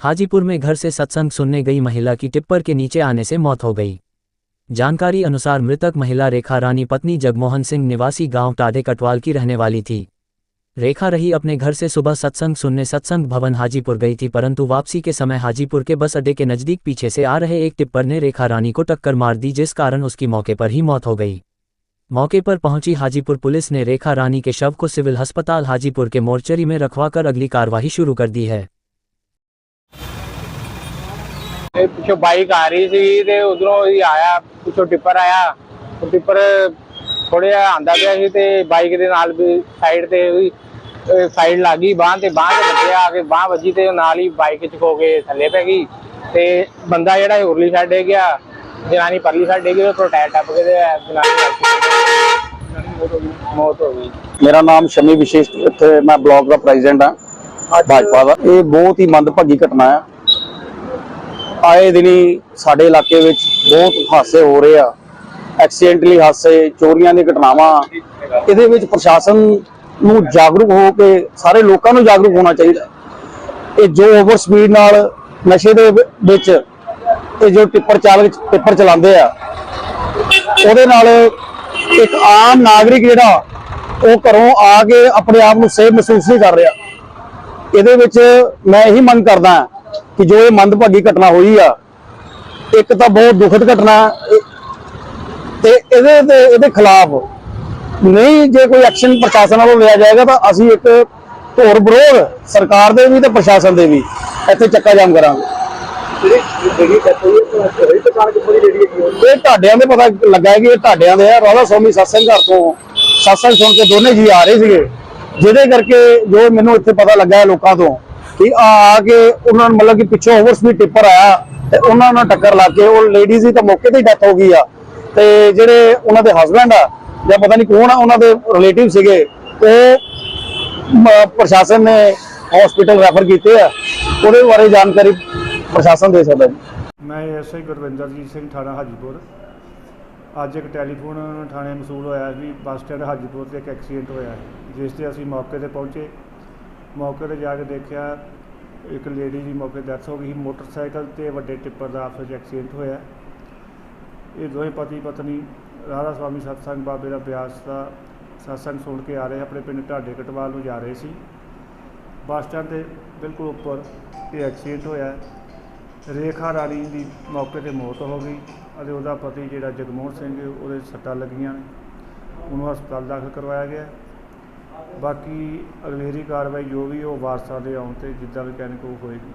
हाजीपुर में घर से सत्संग सुनने गई महिला की टिप्पर के नीचे आने से मौत हो गई। जानकारी अनुसार मृतक महिला रेखा रानी पत्नी जगमोहन सिंह निवासी गाँव टाडे कटवाल की रहने वाली थी। रेखा रही अपने घर से सुबह सत्संग सुनने सत्संग भवन हाजीपुर गई थी परंतु वापसी के समय हाजीपुर के बस अड्डे के नज़दीक पीछे से आ रहे एक टिप्पर ने रेखा रानी को टक्कर मार दी जिस कारण उसकी मौके पर ही मौत हो गई। मौके पर पहुँची हाजीपुर पुलिस ने रेखा रानी के शव को सिविल अस्पताल हाजीपुर के मोर्चरी में रखवाकर अगली कार्यवाही शुरू कर दी है। ਇਹ ਪਿੱਛੋਂ ਬਾਈਕ ਆ ਰਹੀ ਸੀ ਤੇ ਉਧਰੋਂ ਹੀ ਆਇਆ ਪਿੱਛੋਂ ਟਿੱਪਰ ਆਇਆ। ਟਿੱਪਰ ਥੋੜਾ ਜਿਹਾ ਆਂਦਾ ਪਿਆ ਸੀ ਤੇ ਬਾਈਕ ਦੇ ਨਾਲ ਵੀ ਸਾਈਡ ਤੇ ਵੀ ਸਾਈਡ ਲੱਗੀ ਬਾਹ ਤੇ ਬਾਹ ਤੇ ਵੱਜਿਆ ਆ ਕੇ ਬਾਹ ਵੱਜੀ ਤੇ ਨਾਲ ਹੀ ਬਾਈਕ ਚ ਖੋ ਕੇ ਥੱਲੇ ਪੈ ਗਈ। ਤੇ ਬੰਦਾ ਜਿਹੜਾ ਉਰਲੀ ਸਾਈਡ ਡੇ ਗਿਆ ਜਨਾਨੀ ਪਰਲੀ ਸਾਈਡ ਡੇ ਗਈ ਉਹ ਟਾਇਰ ਟੱਪ ਕੇ ਤੇ ਜਨਾਨੀ ਮੌਤ ਹੋ ਗਈ। ਮੇਰਾ ਨਾਮ ਸ਼ਮੀ ਵਿਸ਼ੇਸ਼ ਇੱਥੇ ਮੈਂ ਬਲਾਕ ਦਾ ਪ੍ਰੈਜ਼ੀਡੈਂਟ ਹਾਂ ਭਾਜਪਾ ਦਾ। ਇਹ ਬਹੁਤ ਹੀ ਮੰਦਭਾਗੀ ਘਟਨਾ ਹੈ ਆਏ ਦਿਨੀ ਸਾਡੇ ਇਲਾਕੇ ਵਿੱਚ ਬਹੁਤ ਹਾਦਸੇ ਹੋ ਰਹੇ ਆ। ਐਕਸੀਡੈਂਟਲੀ ਹਾਦਸੇ ਚੋਰੀਆਂ ਦੀਆਂ ਘਟਨਾਵਾਂ। ਇਹਦੇ ਵਿੱਚ ਪ੍ਰਸ਼ਾਸਨ ਨੂੰ ਜਾਗਰੂਕ ਹੋ ਕੇ ਸਾਰੇ ਲੋਕਾਂ ਨੂੰ ਜਾਗਰੂਕ ਹੋਣਾ ਚਾਹੀਦਾ। ਇਹ ਜੋ ਓਵਰ ਸਪੀਡ ਨਾਲ ਨਸ਼ੇ ਦੇ ਵਿੱਚ ਇਹ ਜੋ ਟਿੱਪਰ ਚਾਲਕ ਟਿੱਪਰ ਚਲਾਉਂਦੇ ਆ, ਉਹਦੇ ਨਾਲ ਇੱਕ ਆਮ ਨਾਗਰਿਕ ਜਿਹੜਾ, ਉਹ ਘਰੋਂ ਆ ਕੇ ਆਪਣੇ ਆਪ ਨੂੰ ਸੇਫ ਮਹਿਸੂਸ ਨਹੀਂ ਕਰ ਰਿਹਾ। ਇਹਦੇ ਵਿੱਚ ਮੈਂ ਇਹੀ ਮੰਗ ਕਰਦਾ ਕਿ ਜੋ ਇਹ ਮੰਦਭਾਗੀ ਘਟਨਾ ਹੋਈ ਆ, ਇੱਕ ਤਾਂ ਬਹੁਤ ਦੁਖਦ ਘਟਨਾ ਤੇ ਇਹਦੇ ਤੇ ਇਹਦੇ ਖਿਲਾਫ ਨਹੀਂ ਜੇ ਕੋਈ ਐਕਸ਼ਨ ਪ੍ਰਸ਼ਾਸਨ ਵੱਲੋਂ ਲਿਆ ਜਾਏਗਾ ਤਾਂ ਅਸੀਂ ਇੱਕ ਧੋਰ ਵਿਰੋਧ, ਸਰਕਾਰ ਦੇ ਵੀ ਤੇ ਪ੍ਰਸ਼ਾਸਨ ਦੇ ਵੀ ਇੱਥੇ ਚੱਕਾ ਜਾਮ ਕਰਾਂਗੇ। ਇਹ ਢਾਡਿਆਂ ਦੇ ਪਤਾ ਲੱਗਾ ਕਿ ਇਹ ਢਾਡਿਆਂ ਦੇ ਆ, ਰਾਧਾ ਸਵਾਮੀ ਸਤਸੰਗ ਘਰ ਤੋਂ ਸਤਸੰਗ ਸੁਣ ਕੇ ਦੋਨੇ ਜੀ ਆ ਰਹੇ ਸੀਗੇ। ਜਿਹਦੇ ਕਰਕੇ ਜੋ ਮੈਨੂੰ ਇੱਥੇ ਪਤਾ ਲੱਗਾ ਲੋਕਾਂ ਤੋਂ ਕਿ ਆ ਕੇ ਉਹਨਾਂ ਨੂੰ ਮਤਲਬ ਕਿ ਪਿੱਛੋਂ ਓਵਰ ਸਪੀਡ ਟਿੱਪਰ ਆਇਆ ਤੇ ਉਹਨਾਂ ਨਾਲ ਟੱਕਰ ਲੱਗ ਕੇ ਉਹ ਲੇਡੀਜ਼ ਦੀ ਤਾਂ ਮੌਕੇ ਤੇ ਡੈਥ ਹੋ ਗਈ ਆ। ਤੇ ਜਿਹੜੇ ਉਹਨਾਂ ਦੇ ਹਸਬੰਡ ਆ, ਜਾਂ ਪਤਾ ਨਹੀਂ ਕੌਣ ਆ, ਉਹਨਾਂ ਦੇ ਰਿਲੇਟਿਵ ਸੀਗੇ ਉਹ ਪ੍ਰਸ਼ਾਸਨ ਨੇ ਹਸਪੀਟਲ ਰੈਫਰ ਕੀਤੇ ਆ। ਉਹਦੇ ਬਾਰੇ ਜਾਣਕਾਰੀ ਪ੍ਰਸ਼ਾਸਨ ਦੇ ਸਕਦਾ ਜੀ। ਮੈਂ ਐਸਆਈ ਗੁਰਵਿੰਦਰਜੀਤ ਸਿੰਘ ਥਾਣਾ ਹਾਜੀਪੁਰ। ਅੱਜ ਇੱਕ ਟੈਲੀਫੋਨ ਥਾਣੇ ਮਸੂਲ ਹੋਇਆ ਵੀ ਬੱਸ ਸਟੈਂਡ ਹਾਜੀਪੁਰ ਤੇ ਇੱਕ ਐਕਸੀਡੈਂਟ ਹੋਇਆ, ਜਿਸ ਤੇ ਅਸੀਂ ਮੌਕੇ ਤੇ ਪਹੁੰਚੇ। ਮੌਕੇ ਤੇ ਜਾ ਕੇ ਦੇਖਿਆ, ਇੱਕ ਲੇਡੀ ਦੀ ਮੌਕੇ ਡੈਥ ਹੋ ਗਈ ਮੋਟਰਸਾਈਕਲ ਤੇ ਵੱਡੇ ਟਿੱਪਰ ਦਾ ਆਪਸ ਵਿੱਚ ਐਕਸੀਡੈਂਟ ਹੋਇਆ। ਇਹ ਦੋਵੇਂ ਪਤੀ ਪਤਨੀ ਰਾਧਾ ਸਵਾਮੀ ਸਤਸੰਗ ਬਾਬੇ ਦਾ ਬਿਆਸ ਦਾ ਸਤਸੰਗ ਸੁਣ ਕੇ ਆ ਰਹੇ, ਆਪਣੇ ਪਿੰਡ ਢਾਡੇ ਕਟਵਾਲ ਨੂੰ ਜਾ ਰਹੇ ਸੀ। ਬੱਸ ਸਟੈਂਡ ਦੇ ਬਿਲਕੁਲ ਉੱਪਰ ਇਹ ਐਕਸੀਡੈਂਟ ਹੋਇਆ। ਰੇਖਾ ਰਾਣੀ ਦੀ ਮੌਕੇ ਤੇ ਮੌਤ ਹੋ ਗਈ ਅਤੇ ਉਹਦਾ ਪਤੀ ਜਿਹੜਾ ਜਗਮੋਹਨ ਸਿੰਘ ਉਹਦੇ ਸੱਟਾਂ ਲੱਗੀਆਂ ਨੇ। ਉਹਨੂੰ ਹਸਪਤਾਲ ਦਾਖਲ ਕਰਵਾਇਆ ਗਿਆ। ਬਾਕੀ ਅਗਲੇਰੀ ਕਾਰਵਾਈ ਜੋ ਵੀ ਉਹ ਵਾਰਸਾਂ ਦੇ ਆਉਣ ਤੇ ਜਿੱਦਾਂ ਵੀ ਕਹਿਣ ਕੋ ਹੋਏਗੀ।